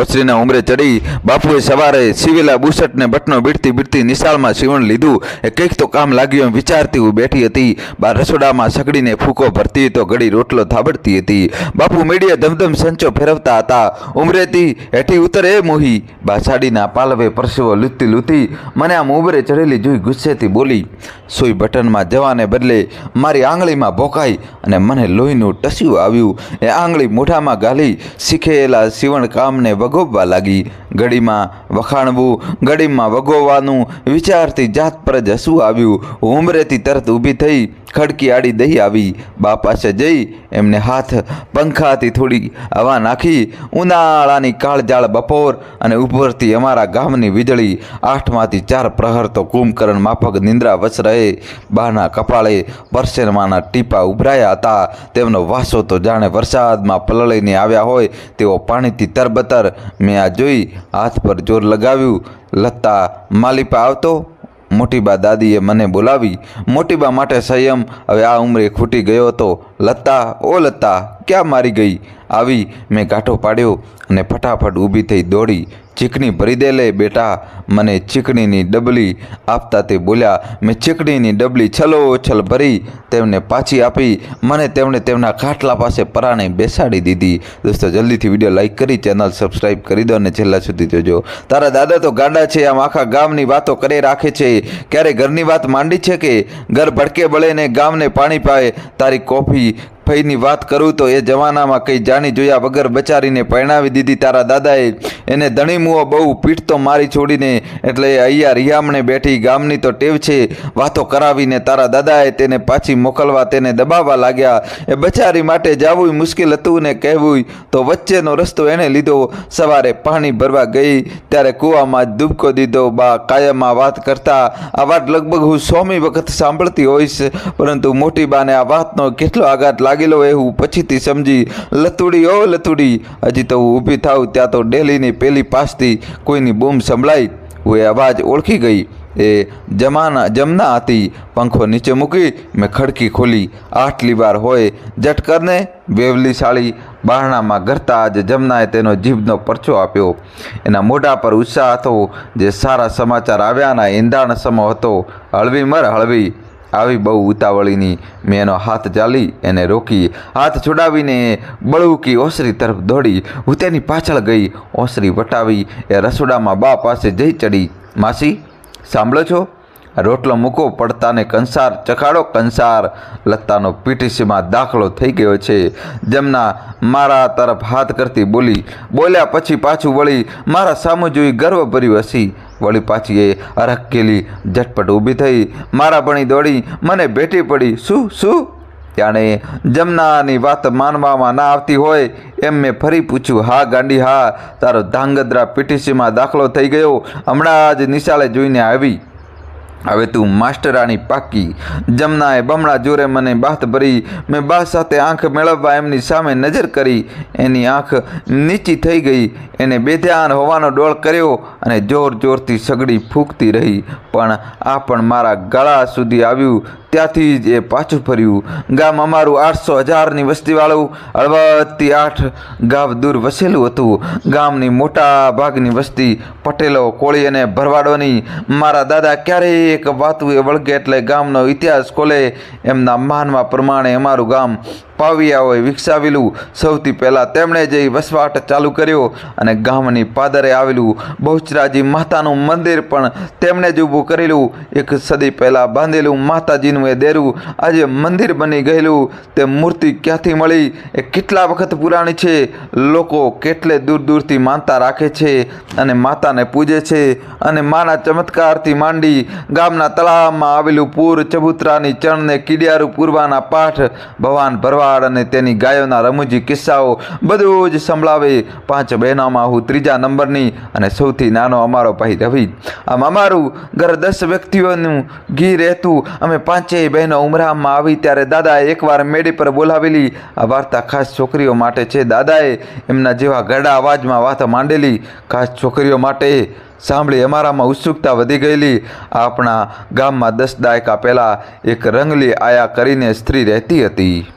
ઓસરીના ઉમરે ચડી બાપુએ સવારે સીવેલા બુસટને બટનો બીડતી બીડતી નિશાળમાં સીવણ લીધું. એ કંઈક તો કામ લાગ્યું એમ વિચારતી હું બેઠી હતી. બા રસોડામાં સગડીને ફૂકો ભરતી તો ઘડી રોટલો થાબડતી હતી. બાપુ મીડિયા ધમધમ સંચો ફેરવતા હતા. ઉમરેતી, હેઠી ઉતરે એ મોહી. બા સાડીના પાલવે પરસેવો લૂતી લૂતી મને આમ ઉમરે ચડેલી જોઈ ગુસ્સેથી બોલી સોઈ બટનમાં જવાને બદલે મારી આંગળીમાં ભોકાઈ અને મને લોહીનું ટસ્યું આવ્યું. એ આંગળી મોઢામાં ગાલી, શીખેલા સીવણ કામને વગોવવા લાગી. ઘડીમાં વખાણવું ઘડીમાં વગોવવાનું વિચારથી જાત પર જ હસવું આવ્યું. ઉમરેથી તરત ઊભી થઈ ખડકી આડી દઈ આવી. બા પાસે જઈ એમને હાથ પંખાથી થોડી હવા નાખી. ઉનાળાની કાળજાળ બપોર અને ઉપરથી અમારા ગામની વીજળી. આઠમાંથી ચાર પ્રહર તો કુંભકરણ માફક નિંદ્રા રહે બાના કપાળે પરસેરમાના ટીપા ઉભરાયા હતા. તેમનો વાસો તો જાણે વરસાદમાં પલળીને આવ્યા હોય તેઓ પાણીથી તરબતર મેં આ જોઈ હાથ પર જોર લગાવ્યું. લત્તા માલિપા આવતો? મોટીબા દાદીએ મને બોલાવી. મોટીબા માટે સંયમ. હવે આ ઉંમરે ખૂટી ગયો હતો. લત્તા ઓ લત્તા ક્યાં મારી ગઈ? આવી મેં ગાંઠો પાડ્યો અને ફટાફટ ઊભી થઈ દોડી. ચીકણી ભરી દે લે બેટા. મને ચીકણીની ડબલી આપતા તે બોલ્યા, મેં ચીકણીની ડબલી છલો ઓછલ ભરી તેમને પાછી આપી. મને તેમણે તેમના ખાટલા પાસે પરાણે બેસાડી દીધી. દોસ્તો, જલ્દીથી વીડિયો લાઇક કરી, ચેનલ સબસ્ક્રાઈબ કરી દો અને છેલ્લા સુધી જોજો. તારા દાદા તો ગાંડા છે, આમ આખા ગામની વાતો કરે રાખે છે. ક્યારે ઘરની વાત માંડી છે કે? ઘર ભડકે બળે ને ગામને પાણી પાય. તારી કોફી ફઈની વાત કરું તો એ જમાનામાં કંઈ જાણી જોયા વગર બચારીને પરણાવી દીધી તારા દાદાએ. એને ધણીમુઓ બહુ પીઠ તો મારી છોડીને એટલે અહીંયા રિયામણે બેઠી ગામની તો ટેવ છે. વાતો કરાવીને તારા દાદાએ તેને પાછી મોકલવા તેને દબાવવા લાગ્યા. એ બચારી માટે જાવું મુશ્કેલ હતું ને કહેવું તો વચ્ચેનો રસ્તો એણે લીધો. સવારે પાણી ભરવા ગઈ. ત્યારે કૂવામાં જ ડૂબકો દીધો. બા કાયમમાં વાત કરતા, આ વાત લગભગ હું સોમી વખત સાંભળતી હોઈશ. પરંતુ મોટી બાને આ વાતનો કેટલો આઘાત લાગેલો એ એવું પછીથી સમજી, લતુડી, ઓ લતુડી, હજી તો હું ઊભી થાવ ત્યાં તો ડેલીની પેલી પાસથી કોઈની બૂમ સંભળાઈ હું એ અવાજ ઓળખી ગઈ. એ જમાના, જમના હતી. પંખો નીચે મૂકી મેં ખડકી ખોલી. આટલી વાર હોય જટકરને વેવલી સાળી બહારણામાં ગરતા જ જમનાએ તેનો જીભનો પરચો આપ્યો. એના મોઢા પર ઉત્સાહ હતો, જે સારા સમાચાર આવ્યાના ઈંધાણ સમો હતો. હળવી મર હળવી. આવી બહુ ઉતાવળીની મેં એનો હાથ ચાલી એને રોકી હાથ છોડાવીને બળુકી ઓસરી તરફ દોડી. હું તેની પાછળ ગઈ, ઓસરી વટાવી એ રસોડામાં બા પાસે જઈ ચડી. માસી, સાંભળો છો? રોટલો મૂકો, પડતાને કંસાર, ચખાડો કંસાર. લત્તાનો પીટીસીમાં દાખલો થઈ ગયો છે. જેમના મારા તરફ હાથ કરતી બોલી, બોલ્યા પછી પાછું વળી મારા સામું જોઈ ગર્વ ભર્યું હસી વળી પાછી એ અરખકેલી ઝટપટ ઊભી થઈ. મારા ભણી દોડી, મને ભેટી પડી. શું શું? જાણે જમનાની વાત માનવામાં ના આવતી હોય એમ મેં ફરી પૂછ્યું, હા ગાંડી, હા, તારો ધાંગધ્રા પીટીસીમાં દાખલો થઈ ગયો. હમણાં જ નિશાળે જોઈને આવી. હવે તું માસ્ટરાણી પાકી. જમનાએ બમણા જોરે મને બાથ ભરી. મેં બા સાથે આંખ મેળવવા એમની સામે નજર કરી. એની આંખ નીચી થઈ ગઈ. એને બેધ્યાન હોવાનો ડોળ કર્યો અને જોર જોરથી સગડી ફૂંકતી રહી. પણ આ પણ મારા ગળા સુધી આવ્યું. ત્યાંથી જ એ પાછું ફર્યું. ગામ અમારું આઠસો હજારની વસ્તીવાળું હળવદથી આઠ ગામ દૂર વસેલું હતું. ગામની મોટા ભાગની વસ્તી પટેલો, કોળી અને ભરવાડોની. મારા દાદા ક્યારેય એક વાતું એ વળગે એટલે ગામનો ઇતિહાસ ખોલે. એમના માનવા પ્રમાણે અમારું ગામ પાવિયાઓએ વિકસાવેલું સૌથી પહેલાં તેમણે જઈ વસવાટ ચાલુ કર્યો અને ગામની પાદરે આવેલું બહુચરાજી માતાનું મંદિર પણ તેમણે જ ઊભું કરેલું. એક સદી પહેલાં બાંધેલું માતાજીનું એ દેરું આજે મંદિર બની ગયેલું. તે મૂર્તિ ક્યાંથી મળી? એ કેટલા વખત પુરાણી છે? લોકો કેટલે દૂર દૂરથી માનતા રાખે છે? અને માતાને પૂજે છે? અને માના ચમત્કારથી માંડી ગામના તળાવમાં આવેલું પૂર ચબુતરાની ચણને કીડિયારું પૂરવાના પાઠ ભવાન ભરવા ભરવાડ અને તેની ગાયોના રમૂજી કિસ્સાઓ બધું જ સંભળાવે. પાંચ બહેનોમાં હું ત્રીજા નંબરની અને સૌથી નાનો અમારો ભાઈ રવિ. આમ અમારું ઘર દસ વ્યક્તિઓનું ઘી રહેતું. અમે પાંચેય બહેનો ઉમરામાં આવી ત્યારે દાદાએ એકવાર મેડી પર બોલાવેલી. આ વાર્તા ખાસ છોકરીઓ માટે છે. દાદાએ એમના જેવા ગડા અવાજમાં વાત માંડેલી. ખાસ છોકરીઓ માટે સાંભળી અમારામાં ઉત્સુકતા વધી ગયેલી. આપણા ગામમાં દસ દાયકા પહેલાં એક રંગલી આયા કરીને સ્ત્રી રહેતી હતી.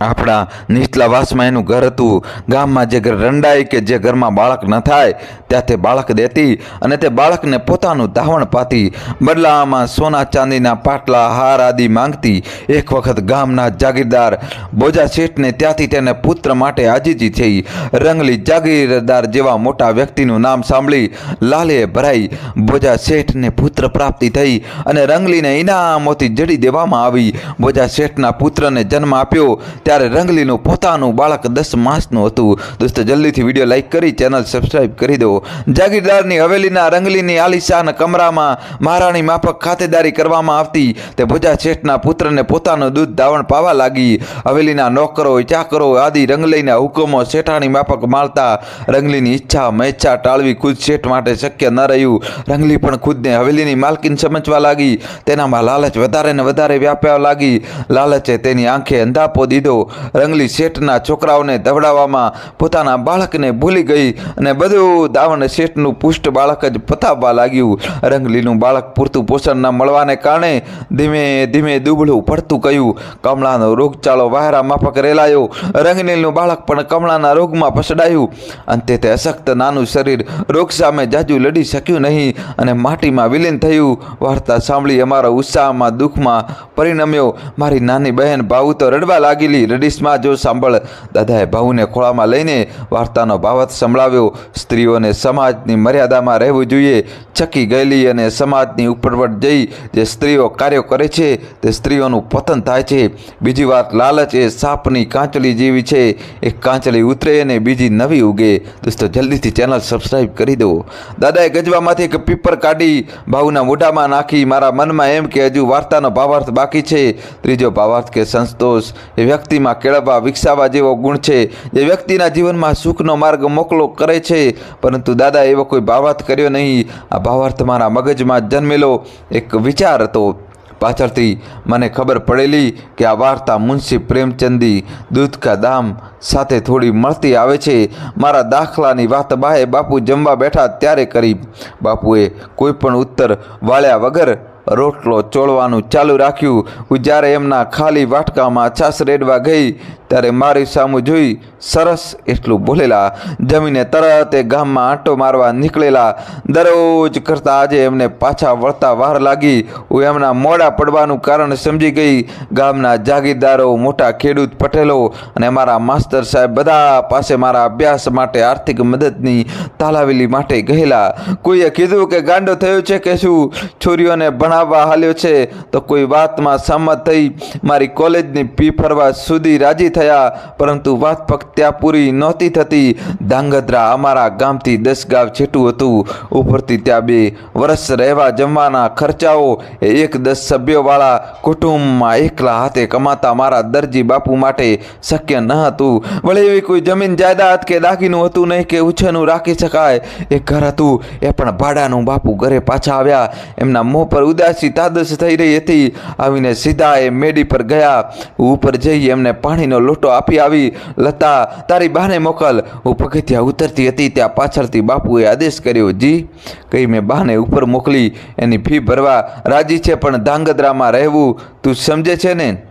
આપણા નીચલા વાસમાં એનું ઘર હતું. ગામમાં જે ઘર રંડાય કે જે ઘરમાં બાળક ન થાય, ત્યાં તે બાળક દેતી અને તે બાળકને પોતાનું ધાવણ પાતી. બદલામાં સોના ચાંદીના પાટલા, હાર આદિ માંગતી. એક વખત ગામના જાગીરદાર બોજા શેઠને ત્યાંથી તેને પુત્ર માટે આજીજી થઈ. રંગલી જાગીરદાર જેવા મોટા વ્યક્તિનું નામ સાંભળી લાલે ભરાઈ. બોજા શેઠને પુત્ર પ્રાપ્તિ થઈ અને રંગલીને ઇનામોથી જડી દેવામાં આવી. બોજા શેઠના પુત્રને જન્મ આપ્યો. ત્યારે રંગલીનું પોતાનું બાળક દસ માસનું હતું. દોસ્તો, જલ્દીથી વીડિયો લાઇક કરી, ચેનલ સબસ્ક્રાઈબ કરી દો જાગીરદારની હવેલીના રંગલીની આલિશાન કમરામાં મહારાણી માફક ખાતેદારી કરવામાં આવતી. તે ભુજા શેઠના પુત્રને પોતાનું દૂધ ધાવણ પાવા લાગી. હવેલીના નોકરો, ચાકરો આદિ રંગલીના હુકમો શેઠાણી માફક માળતા રંગલીની ઈચ્છા, મેચ્છા ટાળવી ખુદ શેઠ માટે શક્ય ન રહ્યું. રંગલી પણ ખુદને હવેલીની માલકીન સમજવા લાગી. તેનામાં લાલચ વધારે ને વધારે વ્યાપવા લાગી. લાલચે તેની આંખે અંધાપો દીધો. રંગલી શેઠના છોકરાઓને ધવડાવવામાં પોતાના બાળકને ભૂલી ગઈ અને બધું દાવણ શેઠનું પુષ્ટ બાળક જ પતાવવા લાગ્યું. રંગલીનું બાળક પૂરતું પોષણ ન મળવાને કારણે ધીમે ધીમે દુબળું પડતું ગયું. કમળાનો રોગચાળો વાયરા માફક રેલાયો. રંગલીનું બાળક પણ કમળાના રોગમાં પસડાયું અંતે તે અશક્ત નાનું શરીર રોગ સામે જાજુ લડી શક્યું નહીં અને માટીમાં વિલીન થયું. વાર્તા સાંભળી અમારો ઉત્સાહમાં, દુઃખમાં પરિણમ્યો. મારી નાની બહેન ભાવુ તો રડવા લાગેલી. રડીશમાં જો સાંભળ, દાદાએ ભાવુને ખોળામાં લઈને વાર્તાનો ભાવત સંભળાવ્યો. સ્ત્રીઓને સમાજની મર્યાદામાં રહેવું જોઈએ. ચકી ગયેલી અને સમાજની ઉપરવટ જઈ જે સ્ત્રીઓ કાર્યો કરે છે, તે સ્ત્રીઓનું પતન થાય છે. બીજી વાત, લાલચ એ સાપની કાંચલી જેવી છે. એક કાંચલી ઉતરે અને બીજી નવી ઉગે. દોસ્તો જલ્દીથી ચેનલ સબસ્ક્રાઈબ કરી દો. દાદાએ ગજવામાંથી એક પીપર કાઢી ભાવુના મોઢામાં નાખી. મારા મનમાં એમ કે હજુ વાર્તાનો ભાવાર્થ બાકી છે. ત્રીજો ભાવાર્થ કે સંતોષ એ વ્યક્તિમાં કેળવવા, વિકસાવવા જેવો ગુણ છે જે વ્યક્તિના જીવનમાં સુખનો માર્ગ મોકલો કરે છે. પરંતુ દાદા, એવો કોઈ ભાવાર્થ કર્યો નહીં. આ ભાવાર્થ મારા મગજમાં જન્મેલો. એક વિચાર હતો પાછળથી. મને ખબર પડેલી કે આ વાર્તા મુનશી પ્રેમચંદી દૂધ કા દામ સાથે થોડી મળતી આવે છે. મારા દાખલાની વાત બાએ બાપુ જમવા બેઠા ત્યારે કરી. બાપુએ કોઈ પણ ઉત્તર વાળ્યા વગર રોટલો ચોળવાનું ચાલુ રાખ્યું. હું જ્યારે એમના ખાલી વાટકામાં છાસ રેડવા ગઈ. ત્યારે મારી સામું જોઈ, સરસ એટલું બોલેલા. જમીને તરત એ ગામમાં આંટો મારવા નીકળેલા. દરરોજ કરતાં આજે એમને પાછા વળતા વાર લાગી. હું એમના મોડા પડવાનું કારણ સમજી ગઈ. ગામના જાગીરદારો, મોટા ખેડૂત પટેલો અને મારા માસ્તર સાહેબ બધા પાસે મારા અભ્યાસ માટે આર્થિક મદદની તાલાવેલી માટે ગયેલા. કોઈએ કીધું કે ગાંડો થયો છે કે શું? છોરીઓને ભણાવવા હાલ્યો છે, તો કોઈ વાતમાં સંમત થઈ મારી કોલેજની ફી ફરવા સુધી રાજી થયા, પરંતુ વાત ફક્ત ત્યાં પૂરી નહોતી થતી. ધાંગધ્રા અમારા ગામથી દસ ગાવ છેટું હતું. ઉપરથી ત્યાં બે વર્ષ રહેવા જમવાના ખર્ચાઓ એક દસ સભ્યોવાળા કુટુંબમાં એકલા હાથે કમાતા મારા દરજી બાપુ માટે શક્ય ન હતું. વળી એવી કોઈ જમીન જાયદાદ કે દાગીનું હતું નહીં કે ઉછેનું રાખી શકાય. એ ઘર હતું, એ પણ ભાડાનું બાપુ ઘરે પાછા આવ્યા. એમના મોં પર ઉદાસી તાદસ થઈ રહી હતી. આવીને સીધા એ મેડી પર ગયા. ઉપર જઈ એમને પાણીનો લોટો આપી આવી. લતા, તારી બાને મોકલ. હું પગથિયા ઉતરતી હતી. ત્યાં પાછળથી બાપુએ આદેશ કર્યો, જી. કહી, મેં બાને ઉપર મોકલી. એની ફી ભરવા રાજી છે, પણ ધાંગધ્રામાં રહેવું તું સમજે છે ને?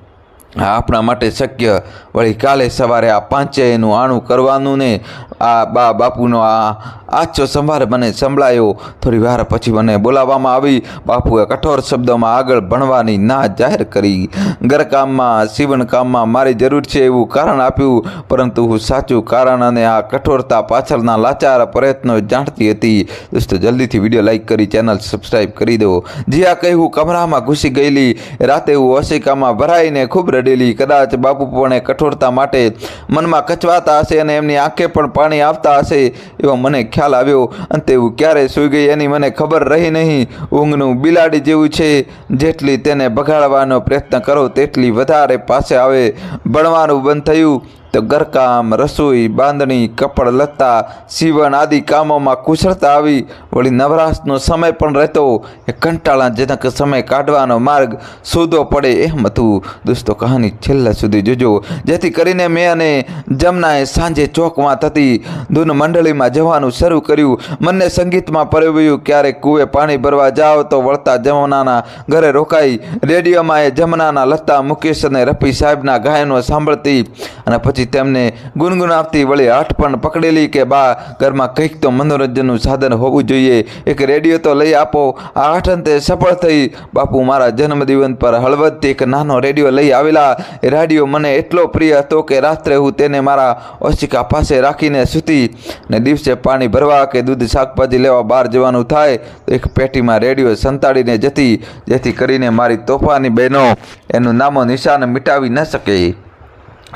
આપણા માટે શક્ય. વળી કાલે સવારે આ પાંચેયનું આણું કરવાનું ને આ બા બાપુનો આ આછો સંભાર મને સંભળાયો. થોડી વાર પછી મને બોલાવવામાં આવી. બાપુએ કઠોર શબ્દોમાં આગળ ભણવાની ના જાહેર કરી. ઘરકામમાં, સીવણકામમાં મારી જરૂર છે એવું કારણ આપ્યું. પરંતુ હું સાચું કારણ અને આ કઠોરતા પાછળના લાચાર પ્રયત્નો જાણતી હતી. દોસ્તો, જલ્દીથી વીડિયો લાઈક કરી, ચેનલ સબસ્ક્રાઈબ કરી દો. જે આ કહી કમરામાં ઘૂસી ગયેલી. રાતે હું ઓશિકામાં ભરાઈને ખૂબ રડેલી. કદાચ બાપુ પણ કઠોરતા માટે મનમાં કચવાતા હશે અને એમની આંખે પણ પાણી આવતા હશે એવો મને ખ્યાલ આવ્યો. અને તેવું ક્યારે સૂઈ ગઈ એની મને ખબર રહી નહીં. ઊંઘનું બિલાડી જેવું છે. જેટલી તેને બગાડવાનો પ્રયત્ન કરો, તેટલી વધારે પાસે આવે. ભણવાનું બંધ થયું. તો ઘરકામ, રસોઈ, બાંધણી, કપડ, લત્તા, સીવણ આદિ કામોમાં કુશળતા આવી. વળી નવરાશનો સમય પણ રહેતો. એ કંટાળાજનક સમય કાઢવાનો માર્ગ શોધવો પડે એમ હતું. દોસ્તો, કહાની છેલ્લા સુધી જોજો. જેથી કરીને મેં અને જમનાએ સાંજે ચોકમાં થતી ધૂન મંડળીમાં જવાનું શરૂ કર્યું. મને સંગીતમાં પરવ્યું ક્યારેક કૂવે પાણી ભરવા જાઓ તો વળતા જમનાના ઘરે રોકાઈ. રેડિયોમાં એ જમનાના લતા મુકેશ અને રફી સાહેબના ગાયનો સાંભળતી અને પછી તેમને ગુનગુનાવતી વળી હાથ પણ પકડેલી કે, બા, ઘરમાં કંઈક તો મનોરંજનનું સાધન હોવું જોઈએ. એક રેડિયો તો લઈ આપો. આ આઠ તે સફળ થઈ બાપુ મારા જન્મદિવસ પર હળવદથી એક નાનો રેડિયો લઈ આવેલા. રેડિયો મને એટલો પ્રિય હતો કે રાત્રે હું તેને મારા ઓશિકા પાસે રાખીને સૂતી. ને દિવસે પાણી ભરવા કે દૂધ શાકભાજી લેવા બહાર જવાનું થાય, તો એક પેટીમાં રેડિયો સંતાડીને જતી. જેથી કરીને મારી તોફાની બહેનો એનું નામો નિશાન મિટાવી ન શકે.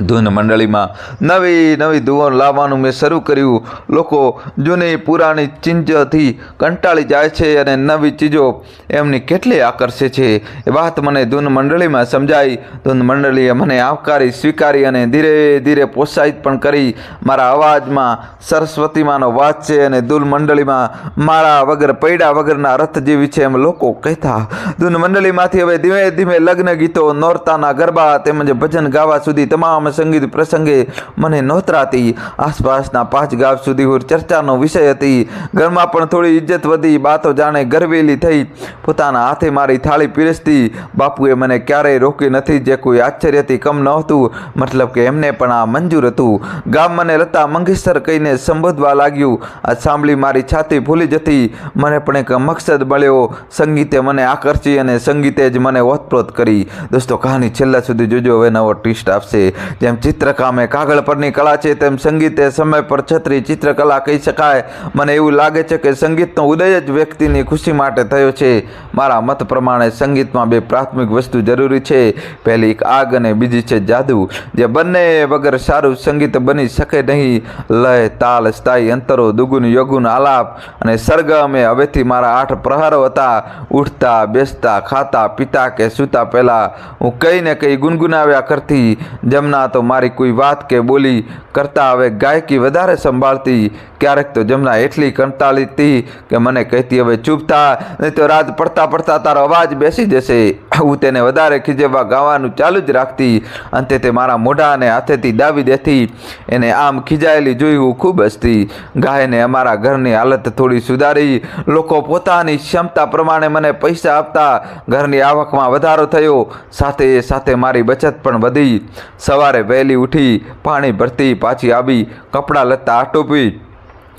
ધૂન મંડળીમાં નવી નવી ધુવન લાવવાનું મેં શરૂ કર્યું. લોકો જૂની પુરાણી ચીજથી કંટાળી જાય છે અને નવી ચીજો એમની કેટલી આકર્ષે છે. એ વાત મને ધૂન મંડળીમાં સમજાઈ. ધૂન મંડળીએ મને આવકારી, સ્વીકારી અને ધીરે ધીરે પ્રોત્સાહિત પણ કરી. મારા અવાજમાં સરસ્વતીમાંનો વાત છે અને ધૂન મંડળીમાં મારા વગર, પૈડા વગરના રથ જેવી છે એમ લોકો કહેતા. ધૂન મંડળીમાંથી હવે ધીમે ધીમે લગ્ન ગીતો, નોરતાના ગરબા તેમજ ભજન ગાવા સુધી તમામ સંગીત પ્રસંગે મને નોતરાતી. આસપાસના પાંચ ગામ સુધી ચર્ચાનો વિષય હતી. ઘરમાં પણ થોડી ઇજ્જત વધી બાતો જાણે ગરવેલી થઈ. પોતાના હાથે મારી થાળી પીરસતી. બાપુએ મને ક્યારેય રોકી નથી, જે કોઈ આશ્ચર્યથી કમ નહોતું. મતલબ કે એમને પણ આ મંજૂર હતું. ગામ મને લતા મંગેશકર કહીને સંબોધવા લાગ્યું. આ સાંભળી મારી છાતી ભૂલી જતી. મને પણ એક મકસદ મળ્યો. સંગીતે મને આકર્ષી અને સંગીતે જ મને ઓતપ્રોત કરી. દોસ્તો, કહાની છેલ્લા સુધી જોજો, હવે નવો ટ્વિસ્ટ આપશે. જેમ ચિત્રકામ એ કાગળ પરની કળા છે, તેમ સંગીત એ સમય પર છત્રી ચિત્રકલા કહી શકાય. મને એવું લાગે છે કે સંગીતનો ઉદય જ વ્યક્તિની ખુશી માટે થયો છે. મારા મત પ્રમાણે સંગીતમાં બે પ્રાથમિક વસ્તુ જરૂરી છે. પહેલી, એક આગ અને બીજી છે જાદુ. જે બંને વગર સારું સંગીત બની શકે નહીં. લય, તાલ, સ્થાયી અંતરો, દુગુન, યોગુન, આલાપ અને સરગમ એ હવેથી મારા આઠ પ્રહારો હતા. ઉઠતા, બેસતા, ખાતા, પીતા કે સૂતા પહેલાં હું કંઈ ને કંઈ ગુનગુનાવ્યા કરતી. જમના તો મારી કોઈ વાત કે બોલી કરતાં હવે ગાયકી વધારે સંભાળતી. ક્યારેક તો જમના એટલી કંટાળીતી કે મને કહેતી, હવે ચૂપ થા, નહીં તો રાત પડતા પડતા તારો અવાજ બેસી જશે. હું તેને વધારે ખીજવવા ગાવાનું ચાલુ જ રાખતી. અંતે તે મારા મોઢા અને હાથેથી દાવી દેતી. એને આમ ખીજાયેલી જોઈ હું ખૂબ હસતી. ગાયને અમારા ઘરની હાલત થોડી સુધારી. લોકો પોતાની ક્ષમતા પ્રમાણે મને પૈસા આપતા. ઘરની આવકમાં વધારો થયો. સાથે સાથે મારી બચત પણ વધી. સવારે વહેલી ઉઠી પાણી ભરતી પાછી આવી કપડાં લત્તા આટોપી.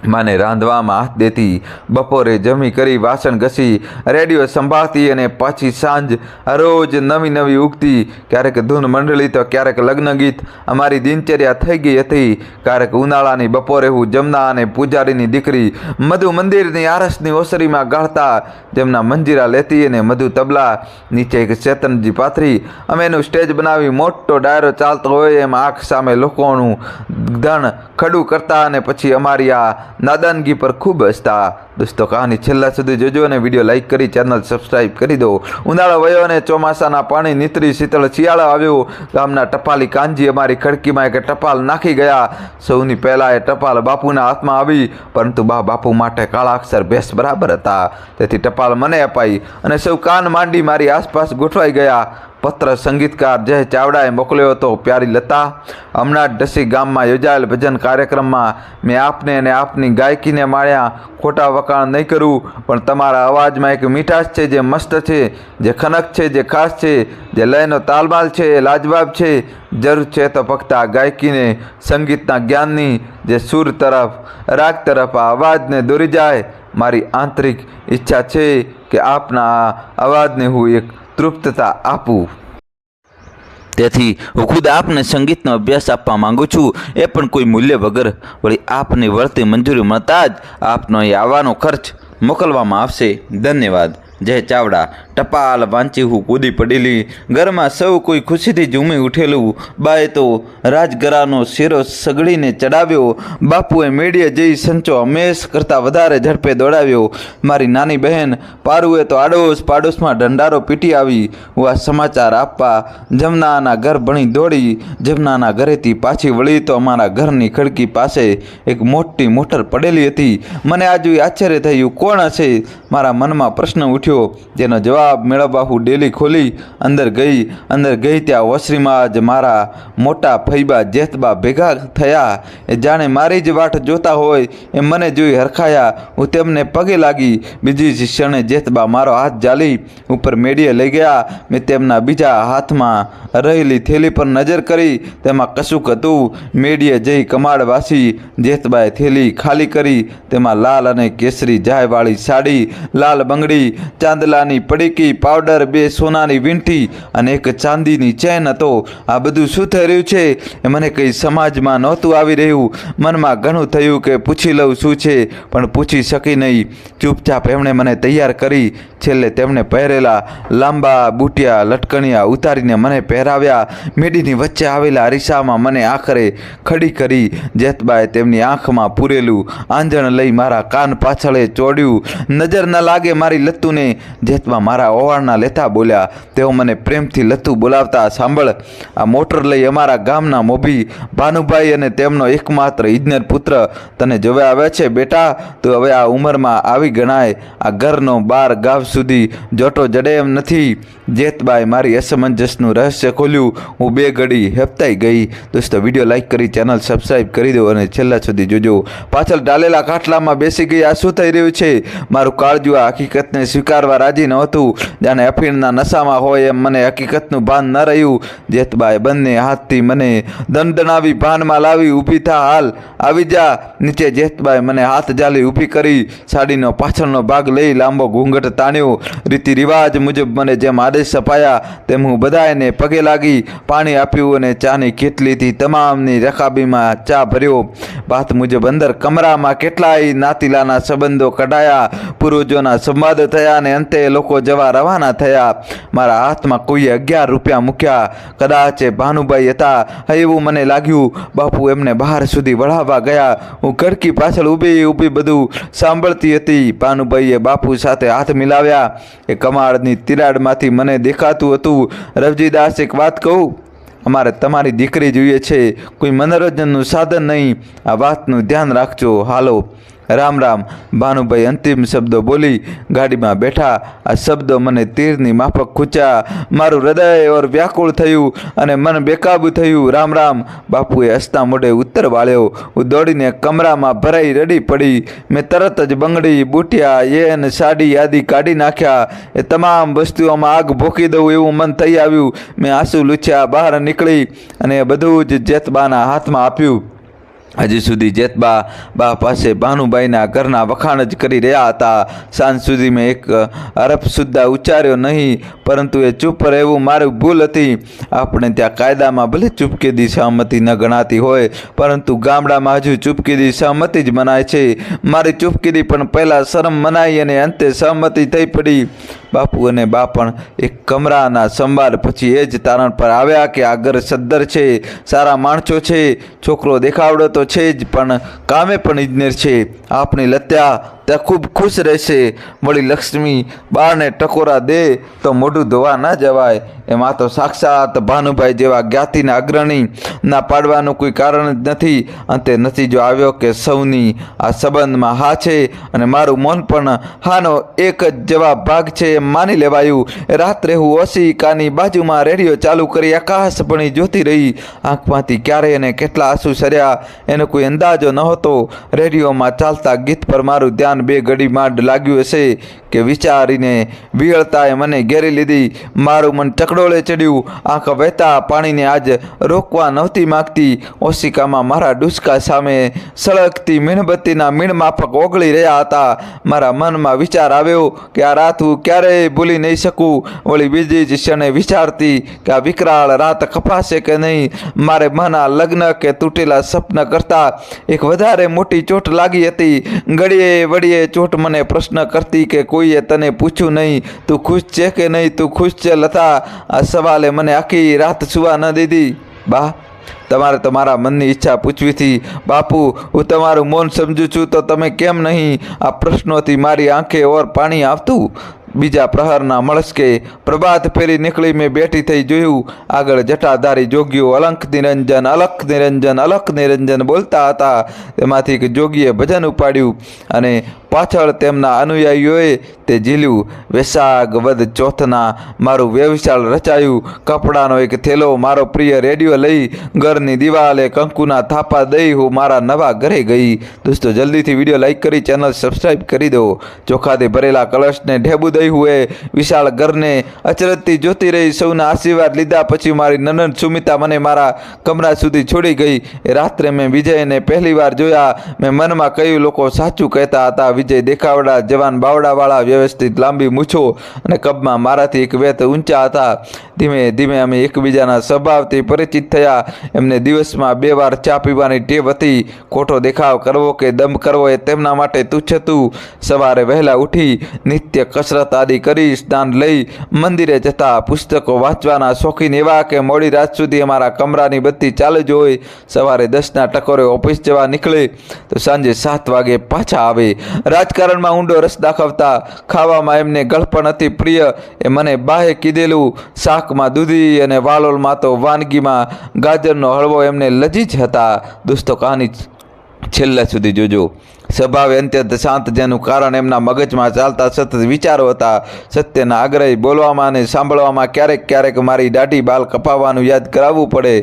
માને રાંધવામાં હાથ દેતી, બપોરે જમી કરી વાસણ ઘસી, રેડિયો સંભાળતી અને પાછી સાંજ રોજ નવી નવી ઉગતી. ક્યારેક ધૂન મંડળી તો ક્યારેક લગ્ન ગીત. અમારી દિનચર્યા થઈ ગઈ હતી. ક્યારેક ઉનાળાની બપોરે હું જમના અને પૂજારીની દીકરી મધુ મંદિરની આરસની ઓસરીમાં ગાળતા જેમના મંજીરા લેતી અને મધુ તબલા, નીચે એક ચેતનજી પાથરી. અમે એનું સ્ટેજ બનાવી મોટો ડાયરો ચાલતો હોય એમ આંખ સામે લોકોનું ધન ખડું કરતા અને પછી અમારી આ નાદાનગી પર ખૂબ હસતા દોસ્તો, કહાની છેલ્લા સુધી જોજો અને વીડિયો લાઈક કરી, ચેનલ સબસ્ક્રાઈબ કરી દો. ઉનાળો વયો અને ચોમાસાના પાણી નીતરી શીતળ શિયાળો આવ્યો. ગામના ટપાલી કાનજી અમારી ખડકીમાં એક ટપાલ નાખી ગયા. સૌની પહેલાં એ ટપાલ બાપુના હાથમાં આવી, પરંતુ બા બાપુ માટે કાળા અક્ષર ભેસ બરાબર હતા. તેથી ટપાલ મને અપાઈ અને સૌ કાન માંડી મારી આસપાસ ગોઠવાઈ ગયા. પત્ર સંગીતકાર જય ચાવડાએ મોકલ્યો હતો, પ્યારી લતા, હમણાં ડસી ગામમાં યોજાયેલ ભજન કાર્યક્રમમાં મેં આપને અને આપની ગાયકીને માણ્યા, ખોટા વખાણ નહીં કરું, પણ તમારા અવાજમાં એક મીઠાશ છે જે મસ્ત છે, જે ખનક છે, જે ખાસ છે, જે લયનો તાલમાલ છે, એ લાજવાબ છે. જરૂર છે તો ફક્ત આ ગાયકીને સંગીતના જ્ઞાનની જે સૂર તરફ, રાગ તરફ આ અવાજને દોરી જાય. મારી આંતરિક ઈચ્છા છે કે આપના આ અવાજને હું એક તૃપ્તતા આપું. તેથી હું ખુદ આપને સંગીતનો અભ્યાસ આપવા માંગુ છું. એ પણ કોઈ મૂલ્ય વગર. વળી આપની વળતી મંજૂરી મળતા જ આપનો એ આવવાનો ખર્ચ મોકલવામાં આવશે. ધન્યવાદ. જય ચાવડા. ટપાલ વાંચી હું કૂદી પડેલી. ઘરમાં સૌ કોઈ ખુશીથી ઝૂમી ઉઠેલું. બાએ તો રાજગરાનો શેરો સગડીને ચડાવ્યો. બાપુએ મેળીએ જઈ સંચો હંમેશ કરતાં વધારે ઝડપે દોડાવ્યો. મારી નાની બહેન પારુએ તો આડોશ પાડોશમાં ઢંડારો પીટી આવી. હું આ સમાચાર આપવા. જમનાના ઘર ભણી દોડી. જમનાના ઘરેથી પાછી વળી તો અમારા ઘરની ખડકી પાસે એક મોટી મોટર પડેલી હતી. મને આજુ આશ્ચર્ય થયું. કોણ હશે? મારા મનમાં પ્રશ્ન ઉઠ્યો. તેનો જવાબ મેળવવા હું ડેલી ખોલી અંદર ગઈ. અંદર ગઈ ત્યાં વસરીમાં જ મારા મોટા ફૈબા જેતબા ભેગા થયા. એ જાણે મારી જ વાટ જોતા હોય. એ મને જોઈ હરખાયા. હું તેમને પગે લાગી. બીજી જ ક્ષણે જેતબા મારો હાથ જાલી ઉપર મેડીએ લઈ ગયા. મેં તેમના બીજા હાથમાં રહેલી થેલી પર નજર કરી. તેમાં કશુંક હતું. મેડીએ જઈ કમાડ વાસી જેતબાએ થેલી ખાલી કરી. તેમાં લાલ અને કેસરી જાયવાળી સાડી લાલ બંગડી, ચાંદલાની પડીકી પાવડર બે સોનાની વીંટી અને એક ચાંદીની ચેન હતો. આ બધું શું થઈ રહ્યું છે? એ મને કંઈ સમાજમાં નહોતું આવી રહ્યું. મનમાં ઘણું થયું કે પૂછી લઉં શું છે, પણ પૂછી શકી નહીં. ચૂપચાપ એમણે મને તૈયાર કરી. છેલ્લે તેમણે પહેરેલા લાંબા બુટિયા લટકણિયા ઉતારીને મને પહેરાવ્યા. મેડીની વચ્ચે આવેલા અરીસામાં મને આખરે ખડી કરી. જેતબાએ તેમની આંખમાં પૂરેલું આંજણ લઈ મારા કાન પાછળે ચોડ્યું. નજર ન લાગે મારી લત્તુને જેતમાં મારા ઓવાળના લેતા બોલ્યા. તેઓ મને પ્રેમથી લત્તુ બોલાવતા સાંભળ, આ મોટર લઈ અમારા ગામના મોભી ભાનુભાઈ અને તેમનો એકમાત્ર ઇજનેર પુત્ર તને જોવે આવે છે બેટા? તું હવે આ ઉંમરમાં આવી ગણાય, આ ઘરનો બાર ગામ સુધી જોટો જડે એમ નથી. જેતબાએ મારી અસમંજસનું રહસ્ય ખોલ્યું, હું બે ઘડી હેપતાઈ ગઈ. દોસ્તો, વીડિયો લાઈક કરી, ચેનલ સબસ્ક્રાઈબ કરી દો અને છેલ્લા સુધી જોજો. પાછળ ડાલેલા ખાટલામાં બેસી ગઈ આ શું થઈ રહ્યું છે? મારું કાળજું આ હકીકતને સ્વીકારવા રાજી નહોતું. જાણે અફીણના નશામાં હોય એમ મને હકીકતનું ભાન ન રહ્યું. જેતબાએ બંને હાથથી મને દણદણાવી ભાનમાં લાવી ઊભી થા, હાલ, આવી જા. નીચે જેતબાએ મને હાથ જાલી ઊભી કરી, સાડીનો પાછળનો ભાગ લઈ લાંબો ઘૂંઘટ તાણ્યો. રીતિ રિવાજ મુજબ મને જેમ આદેશ અપાયા, તેમ હું બધાને પગે લાગી, પાણી આપ્યું અને ચાની કેટલીથી તમામની રકાબીમાં ચા ભર્યો. વાત મુજબ અંદર કમરામાં કેટલાય નાતીલાના સંબંધો કઢાયા. પૂર્વજોના સંવાદ થયા અને અંતે લોકો જવા રવાના થયા. મારા હાથમાં કોઈએ અગિયાર રૂપિયા મૂક્યા. કદાચ એ ભાનુભાઈ હતા. એવું મને લાગ્યું. બાપુ એમને બહાર સુધી વળાવવા ગયા. હું ખડકી પાછળ ઊભી ઊભી બધું સાંભળતી હતી. ભાનુભાઈએ બાપુ સાથે હાથ મિલાવ્યા. એ કમાડની તિરાડમાંથી મને દેખાતું હતું. રવજીદાસ, એક વાત કહું? અમારે તમારી દીકરી જોઈએ છે. કોઈ મનોરંજનનું સાધન નહીં. આ વાતનું ધ્યાન રાખજો. હાલો. રામ રામ. ભાનુભાઈ અંતિમ શબ્દો બોલી ગાડીમાં બેઠા. આ શબ્દો મને તીરની માફક ખૂચ્યા. મારું હૃદય ઓર વ્યાકુળ થયું અને મન બેકાબુ થયું. રામ રામ. બાપુએ હસતા મોઢે ઉત્તર વાળ્યો. હું દોડીને કમરામાં ભરાઈ રડી પડી. મેં તરત જ બંગડી, બુટિયા, યેન, સાડી આદિ કાઢી નાખ્યા. એ તમામ વસ્તુઓમાં આગ ભોકી દઉં એવું મન થઈ આવ્યું. મેં આંસુ લૂછ્યા, બહાર નીકળી અને બધું જ જેતબાના હાથમાં આપ્યું. હજી સુધી જેતબા બા પાસે ભાનુભાઈના ઘરના વખાણ જ કરી રહ્યા હતા. સાંજ સુધી મેં એક અરબ સુદ્ધા ઉચ્ચાર્યો નહીં, પરંતુ એ ચૂપ રહેવું મારી ભૂલ હતી. આપણે ત્યાં કાયદામાં ભલે ચૂપકીદી સહમતિ ન ગણાતી હોય, પરંતુ ગામડામાં હજુ ચૂપકીદી સહમતિ જ મનાય છે. મારી ચૂપકીદી પણ પહેલાં શરમ મનાઈ અને અંતે સહમતિ થઈ પડી. બાપુ અને બા પણ એક કમરાના સંવાદ પછી એ જ તારણ પર આવ્યા કે આ ઘર સદ્દર છે, સારા માણસો છે. છોકરો દેખાવડો તો છે જ પણ કામે પણ ઇજનેર છે. આપણી લત્યા ત્યાં ખૂબ ખુશ રહેશે. વળી લક્ષ્મી બારને ટકોરા દે તો મોઢું ધોવા ના જવાય. એમાં તો સાક્ષાત ભાનુભાઈ જેવા જ્ઞાતિના અગ્રણી ના પાડવાનું કોઈ કારણ જ નથી. અંતે નતીજો આવ્યો કે સૌની આ સંબંધમાં હા છે અને મારું મન પણ હાનો એક જ જવાબ ભાગ છે એમ માની લેવાયું. રાત્રે હું ઓશિકાની બાજુમાં રેડિયો ચાલુ કરી આકાશપણી જોતી રહી. આંખમાંથી ક્યારે અને કેટલા આંસુ સર્યા, એનો કોઈ અંદાજો નહોતો. રેડિયોમાં ચાલતા ગીત પર મારું ધ્યાન બે ઘડી માંડ લાગ્યું હશે કે વિચારીને વિહળતાએ મને ઘેરી લીધી. મારું મન ચકડોળે ચડ્યું. આંખ વહેતા પાણીને આજ રોકવા નહોતી માગતી. ઓશિકામાં મારા ડુસકા સામે સળગતી મીણબત્તીના મીણ ઓગળી રહ્યા હતા. મારા મનમાં વિચાર આવ્યો કે આ રાત હું ક્યારેય ભૂલી નહીં શકું. વળી બીજી જ ક્ષણે વિચારતી કે આ વિકરાળ રાત કપાશે કે નહીં. મારે મના લગ્ન કે તૂટેલા સપના કરતાં એક વધારે મોટી ચોટ લાગી હતી. ઘડીએ વળી ઘડીએ ચોટ મને પ્રશ્ન કરતી કે કોઈએ તને પૂછ્યું નહીં, તું ખુશ છે કે નહીં? તું ખુશ છે લતા? આ સવાલે મને આખી રાત સુવા ન દીધી. બા, તમારે તમારા મનની ઈચ્છા પૂછવીથી બાપુ, હું તમારું મૌન સમજું છું, તો તમે કેમ નહીં? આ પ્રશ્નોથી મારી આંખે ઓર પાણી આવતું? બીજા પ્રહરના મળસ્કે પ્રભાત ફેરી નીકળી મેં બેઠી થઈ જોયું. આગળ જટાધારી જોગીઓ અલંક નિરંજન અલખ નિરંજન અલખ નિરંજન બોલતા હતા. તેમાંથી એક જોગીએ ભજન ઉપાડ્યું અને પાછળ તેમના અનુયાયીઓએ તે ઝીલ્યું. વેસાગ વદ ચોથના, મારું વ્યવશાળ રચાયું. કપડાનો એક થેલો મારો પ્રિય રેડિયો લઈ. ઘરની દિવાલે કંકુના થાપા દઈ. હું મારા નવા ઘરે ગઈ. દોસ્તો, જલ્દીથી વીડિયો લાઇક કરી, ચેનલ સબસ્ક્રાઈબ કરી દો. ચોખાથી ભરેલા કલશને ઢેબુ દઈ હુએ. વિશાળ ઘરને અચરજથી જોતી રહી, સૌના આશીર્વાદ લીધા પછી મારી નનન સુમિતા મને મારા કમરા સુધી છોડી ગઈ. રાત્રે મેં વિજયને પહેલીવાર જોયા. મેં મનમાં કહ્યું, લોકો સાચું કહેતા હતા. વિજય દેખાવડા, જવાન બાવડાવાળા, વ્યવસ્થિત લાંબી મૂછો અને કબમાં મારાથી એક વેત ઊંચા હતા. ધીમે ધીમે અમે એકબીજાના સ્વભાવથી પરિચિત થયા. એમને દિવસમાં બે વાર ચા પીવાની ટેવ હતી. ખોટો દેખાવ કરવો કે દમ કરવો એ તેમના માટે તુચ્છ હતું. સવારે વહેલા ઉઠી નિત્ય કસરત આદિ કરી સ્નાન લઈ મંદિરે જતા પુસ્તકો વાંચવાના શોખીન એવા કે મોડી રાત સુધી અમારા કમરાની બત્તી ચાલુ જ હોય. સવારે દસના ટકોરે ઓફિસ જવા નીકળે તો સાંજે સાત વાગે પાછા આવે. રાજકારણમાં ઊંડો રસ દાખવતા ખાવામાં એમને ગળપણ અતિ પ્રિય. એ મને બાહે કીધેલું, શાકમાં દૂધી અને વાલોલમાં તો વાનગીમાં ગાજરનો હળવો એમને લજીજ હતા. દોસ્તો કહાની છેલ્લા સુધી જોજો. સ્વભાવે અત્યંત શાંત જેનું કારણ એમના મગજમાં ચાલતા સતત વિચારો હતા. સત્યના આગ્રહી બોલવામાં અને સાંભળવામાં ક્યારેક ક્યારેક મારી દાઢી બાલ કપાવવાનું યાદ કરાવવું પડે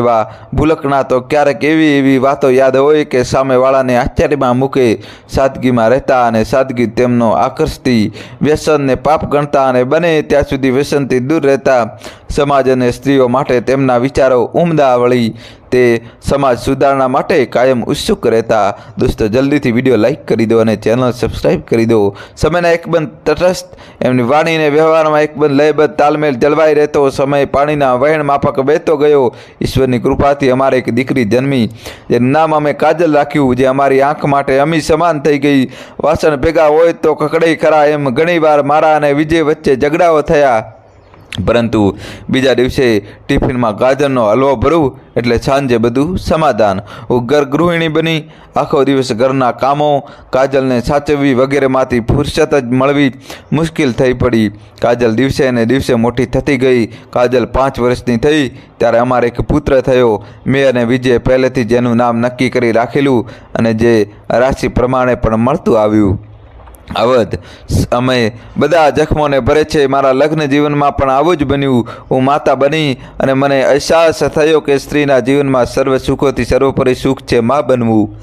એવા ભૂલકના તો ક્યારેક એવી એવી વાતો યાદ હોય કે સામેવાળાને આશ્ચર્યમાં મૂકે, સાદગીમાં રહેતા અને સાદગી તેમનો આકર્ષતી વ્યસનને પાપ ગણતા અને બને ત્યાં સુધી વ્યસનથી દૂર રહેતા. સમાજ અને સ્ત્રીઓ માટે તેમના વિચારો ઉમદા વળી તે સમાજ સુધારણા માટે કાયમ ઉત્સુક રહેતા. દોસ્તો, જલ્દીથી વીડિયો લાઇક કરી દો અને ચેનલ સબસ્ક્રાઈબ કરી દો. સમયના એકબંધ તટસ્થ, એમની વાણીને વ્યવહારમાં એકબંધ લયબદ્ધ તાલમેલ જળવાઈ રહેતો સમય પાણીના વહેણ માફક વહેતો ગયો. ઈશ્વરની કૃપાથી અમારે એક દીકરી જન્મી, જેનું નામ અમે કાજલ રાખ્યું, જે અમારી આંખ માટે અમી સમાન થઈ ગઈ. વાસણ ભેગા હોય તો કકડાઈ ખરા એમ ઘણીવાર મારા અને વિજય વચ્ચે ઝઘડાઓ થયા. પરંતુ બીજા દિવસે ટિફિનમાં ગાજરનો હલવો ભરવું એટલે સાંજે બધું સમાધાન. હું ઘર બની. આખો દિવસ ઘરના કામો, કાજલને સાચવવી વગેરેમાંથી ફુરસત જ મળવી મુશ્કેલ થઈ પડી. કાજલ દિવસે ને દિવસે મોટી થતી ગઈ. કાજલ પાંચ વર્ષની થઈ. ત્યારે અમારે એક પુત્ર થયો. મેં અને વિજય પહેલેથી જ એનું નામ નક્કી કરી રાખેલું અને જે રાશિ પ્રમાણે પણ મળતું આવ્યું. અવધ. અમે બધા જખમોને ભરે છે. મારા લગ્ન જીવનમાં પણ આવું જ બન્યું. હું માતા બની અને મને અહેસાસ થયો કે સ્ત્રીના જીવનમાં સર્વ સુખોથી સર્વોપરી સુખ છે. મા બનવું.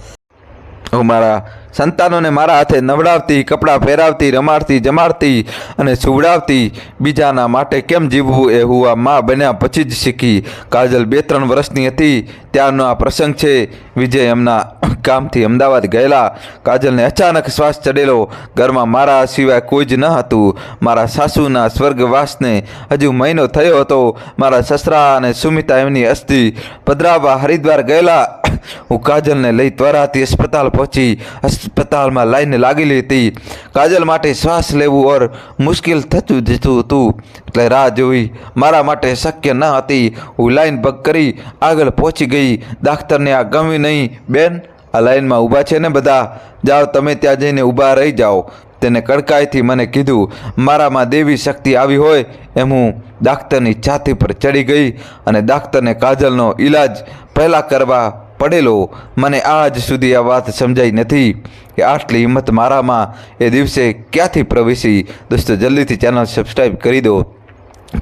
હું મારા સંતાનોને મારા હાથે નવડાવતી, કપડાં પહેરાવતી, રમાડતી, જમાડતી અને સુવડાવતી, બીજાના માટે કેમ જીવવું એ હું આ મા બન્યા પછી જ શીખી. કાજલ બે ત્રણ વર્ષની હતી, ત્યારનો આ પ્રસંગ છે. વિજય એમના કામથી અમદાવાદ ગયેલા. કાજલને અચાનક શ્વાસ ચડેલો. ઘરમાં મારા સિવાય કોઈ જ ન હતું. મારા સાસુના સ્વર્ગવાસને હજુ મહિનો થયો હતો. મારા સસરા અને સુમિતા એમની અસ્થિ પધરાવવા હરિદ્વાર ગયેલા. હું કાજલને લઈ ત્વરાથી અસ્પતાલ પહોંચી અસ્પતાલમાં લાઈને લાગેલી હતી. કાજલ માટે શ્વાસ લેવું ઓર મુશ્કેલ થતું જતું હતું. એટલે રાહ જોઈ, મારા માટે શક્ય ન હતી. હું લાઈન ભગ કરી આગળ પહોંચી ગઈ. ડાક્ટરને આ ગમ્યું નહીં. બેન, આ લાઈનમાં ઊભા છે ને બધા? જાઓ તમે ત્યાં જઈને ઊભા રહી જાઓ. તેને કડકાઈથી મને કીધું, મારામાં દેવી શક્તિ આવી હોય એમ હું ડાક્ટરની છાતી પર ચડી ગઈ અને ડાક્ટરને કાજલનો ઈલાજ પહેલાં કરવા પડેલો, મને આજ સુધી આ વાત સમજાઈ નથી કે આટલી હિંમત મારામાં એ દિવસે ક્યાંથી પ્રવેશી. દોસ્તો, જલ્દીથી ચેનલ સબસ્ક્રાઈબ કરી દો.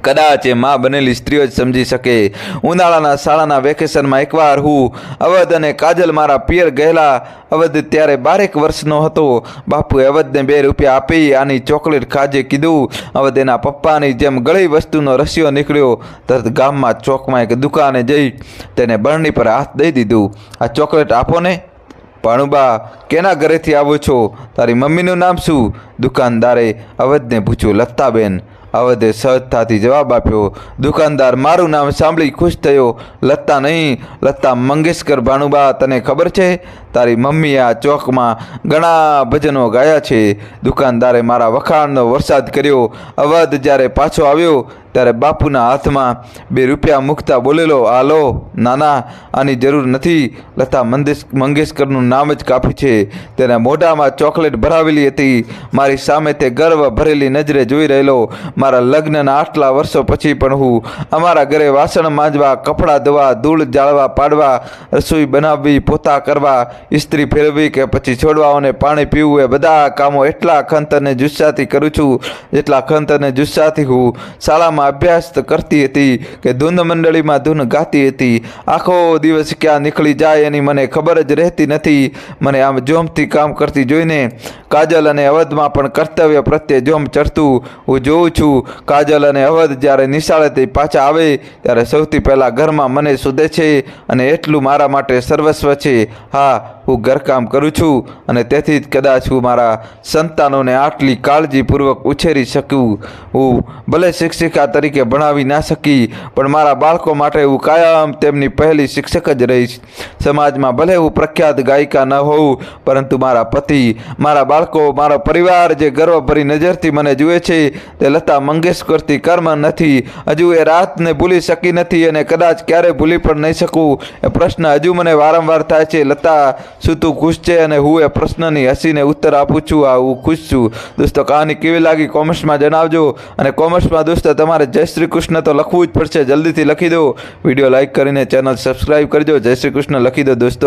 કદાચ એ માં બનેલી સ્ત્રીઓ જ સમજી શકે. ઉનાળાના શાળાના વેકેશનમાં એકવાર હું અવધ અને કાજલ મારા પિયર ગયેલા અવધ ત્યારે બારેક વર્ષનો હતો. બાપુએ અવધને બે રૂપિયા આપી આની ચોકલેટ ખાજે કીધું. અવધ એના પપ્પાની જેમ ગળી વસ્તુનો રસિયો નીકળ્યો. તરત ગામમાં ચોકમાં એક દુકાને જઈ તેને બરણી પર હાથ દઈ દીધું. આ ચોકલેટ આપો ને. ભાણુબા કેના ઘરેથી આવો છો? તારી મમ્મીનું નામ શું? દુકાનદારે અવધને પૂછ્યું, લતાબેન. અવધે સહજતાથી જવાબ આપ્યો, દુકાનદાર, મારું નામ સાંભળી ખુશ થયો. લતા નહીં લતા મંગેશકર ભાનુબા તને ખબર છે? તારી મમ્મીએ આ ચોકમાં ઘણા ભજનો ગાયા છે. દુકાનદારે મારા વખાણનો વરસાદ કર્યો. અવધ જ્યારે પાછો આવ્યો ત્યારે બાપુના હાથમાં બે રૂપિયા મૂકતા બોલેલો આ લો નાના, આની જરૂર નથી. લતા મંગેશકરનું નામ જ કાફી છે. તેના મોઢામાં ચોકલેટ ભરાવેલી હતી. મારી સામે તે ગર્વ ભરેલી નજરે જોઈ રહેલો. મારા લગ્નના આટલા વર્ષો પછી પણ હું અમારા ઘરે વાસણ માંજવા, કપડાં ધોવા, ધૂળ જાળવા, પાડવા, રસોઈ બનાવવી, પોતા કરવા, ઇસ્ત્રી ફેરવવી કે પછી છોડવાઓને પાણી પીવું, એ બધા કામો એટલા ખંત અને જુસ્સાથી કરું છું, જેટલા ખંત અને જુસ્સાથી હું શાળામાં અભ્યાસ કરતી હતી કે ધૂન મંડળીમાં ધૂન ગાતી હતી. આખો દિવસ ક્યાં નીકળી જાય એની મને ખબર જ રહેતી નથી. મને આમ જોમથી કામ કરતી જોઈને કાજલ અને અવધમાં પણ કર્તવ્ય પ્રત્યે જોમ ચડતું. હું જોઉં છું, કાજલ અને અવધ જ્યારે નિશાળેથી પાછા આવે, ત્યારે સૌથી પહેલાં ઘરમાં મને શોધે છે અને એટલું મારા માટે સર્વસ્વ છે. હા, હું ઘરકામ કરું છું અને તેથી જ કદાચ હું મારા સંતાનોને આટલી કાળજીપૂર્વક ઉછેરી શકું. હું ભલે શિક્ષિકા તરીકે ભણાવી ના શકી, પણ મારા બાળકો માટે હું કાયમ તેમની પહેલી શિક્ષક જ રહીશ. સમાજમાં ભલે હું પ્રખ્યાત ગાયિકા ન હોઉં, પરંતુ મારા પતિ, મારા બાળકો, મારો પરિવાર જે ગર્વભરી નજરથી મને જુએ છે, તે લતા મંગેશકરથી કર્મ નથી. હજુ એ રાતને ભૂલી શકી નથી અને કદાચ ક્યારે ભૂલી પણ નહીં શકું. એ પ્રશ્ન હજુ મને વારંવાર થાય છે, લતા, શું તું ખુશ છે? અને હું એ પ્રશ્નની હસીને ઉત્તર આપું છું, આ હું ખુશ છું. દોસ્તો, કહાની કેવી લાગી? કોમેન્ટ્સમાં જણાવજો. અને કોમેન્ટ્સમાં દોસ્તો, તમારે જય શ્રી કૃષ્ણ તો લખવું જ પડશે. જલ્દીથી લખી દો. વીડિયો લાઇક કરીને ચેનલ સબસ્ક્રાઈબ કરજો. જય શ્રી કૃષ્ણ લખી દો દોસ્તો.